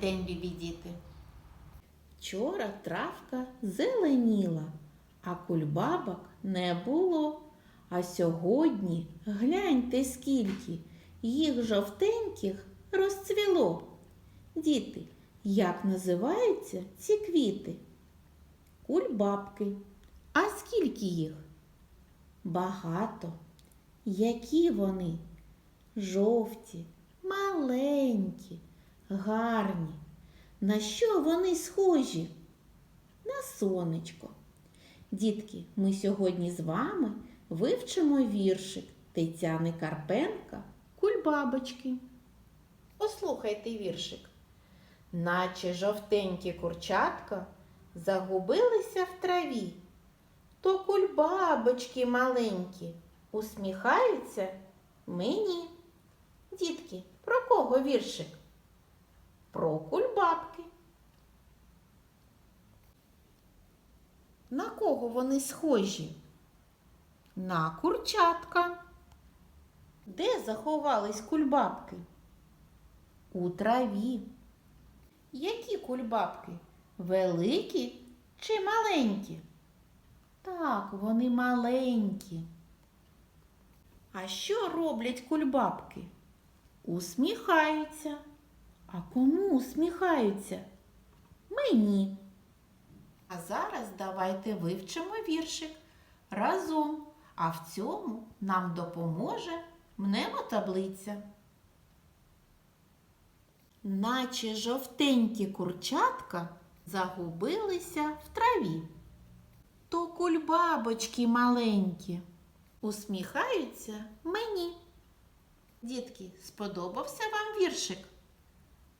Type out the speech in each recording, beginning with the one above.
день, любі діти! Вчора травка зеленіла, а кульбабок не було. А сьогодні гляньте скільки їх жовтеньких розцвіло. Діти, як називаються ці квіти? Кульбабки. А скільки їх? Багато. Які вони? Жовті, маленькі, гарні. На що вони схожі? На сонечко. Дітки, ми сьогодні з вами вивчимо віршик Тетяни Карпенка Кульбабочки. Послухайте віршик. Наче жовтенькі курчатка загубилися в траві, то кульбабочки маленькі усміхаються мені. Дітки, про кого віршик? Про кульбабки. На кого вони схожі? На курчатка. Де заховались кульбабки? У траві. Які кульбабки? Великі чи маленькі? Так, вони маленькі. А що роблять кульбабки? Усміхаються. А кому усміхаються? Мені. А зараз давайте вивчимо віршик разом, а в цьому нам допоможе мнемотаблиця. Наче жовтенькі курчатка загубилися в траві. То кульбабочки маленькі усміхаються мені. Дітки, сподобався вам віршик?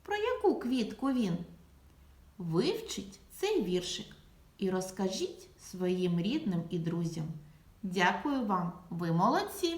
Про яку квітку він? Вивчіть цей віршик і розкажіть своїм рідним і друзям. Дякую вам, ви молодці!